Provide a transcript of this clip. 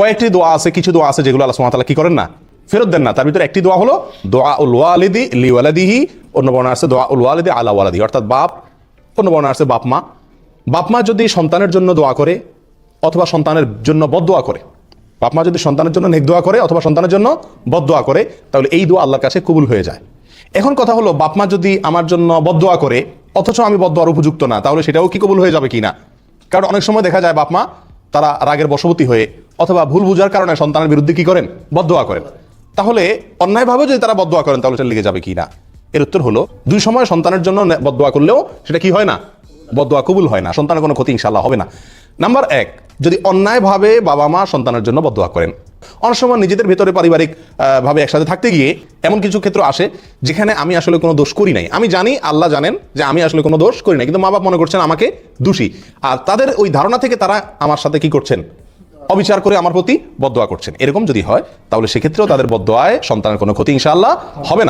কয়েকটি দোয়া আছে, কিছু দোয়া আছে যেগুলো আল্লাহ সুবহানাহু কি করেন না? ফেরত দেন না। তার ভিতরে একটি দোয়া হলো দোয়া উল ওয়ালিদি লি ওয়ালাদিহি অন্য বর্ণনা আছে দোয়া উল ওয়ালিদি আলা ওয়ালাদি অর্থাৎ বাপ অন্য বর্ণনা আছে বাপ মা। বাপ মা যদি সন্তানের জন্য দোয়া করে, অথবা সন্তানের জন্য বদোয়া করে, বাপ মা যদি সন্তানের জন্য নেক দোয়া করে, অথবা সন্তানের জন্য বদোয়া করে, তাহলে এই দোয়া আল্লাহর কাছে কবুল হয়ে যায়। এখন কথা হলো, বাপ মা যদি আমার জন্য বদোয়া করে, অথচ আমি বদোয়ার উপযুক্ত না, তাহলে সেটাও কি কবুল হয়ে যাবে কিনা? কারণ অনেক সময় দেখা যায় বাপ মা তারা রাগের বশবতী হয়ে অথবা ভুল বুঝার কারণে সন্তানের বিরুদ্ধে কি করেন? বদোয়া করেন। তাহলে অন্যায়ভাবে যদি তারা বদোয়া করেন, তাহলে সেটা লেগে যাবে কি না? এর উত্তর হলো, দুই সময় সন্তানের জন্য বদোয়া করলেও সেটা কি হয় না? বদোয়া কবুল হয় না। সন্তানের কোনো ক্ষতি ইনশাল্লাহ হবে না। নাম্বার এক, যদি অন্যায়ভাবে বাবা মা সন্তানের জন্য বদোয়া করেন অনেক সময় নিজেদের ভেতরে পারিবারিক ভাবে একসাথে থাকতে গিয়ে এমন কিছু ক্ষেত্র আসে যেখানে আমি আসলে কোনো দোষ করি নাই। আমি জানি, আল্লাহ জানেন যে আমি আসলে কোনো দোষ করি নাই, কিন্তু মা বাপ মনে করছেন আমাকে দোষী। আর তাদের ওই ধারণা থেকে তারা আমার সাথে কি করছেন? অবিচার করে আমার প্রতি বদোয়া করছেন। এরকম যদি হয়, তাহলে সেক্ষেত্রেও তাদের বদোয়ায় সন্তানের কোনো ক্ষতি ইনশাআল্লাহ হবে না।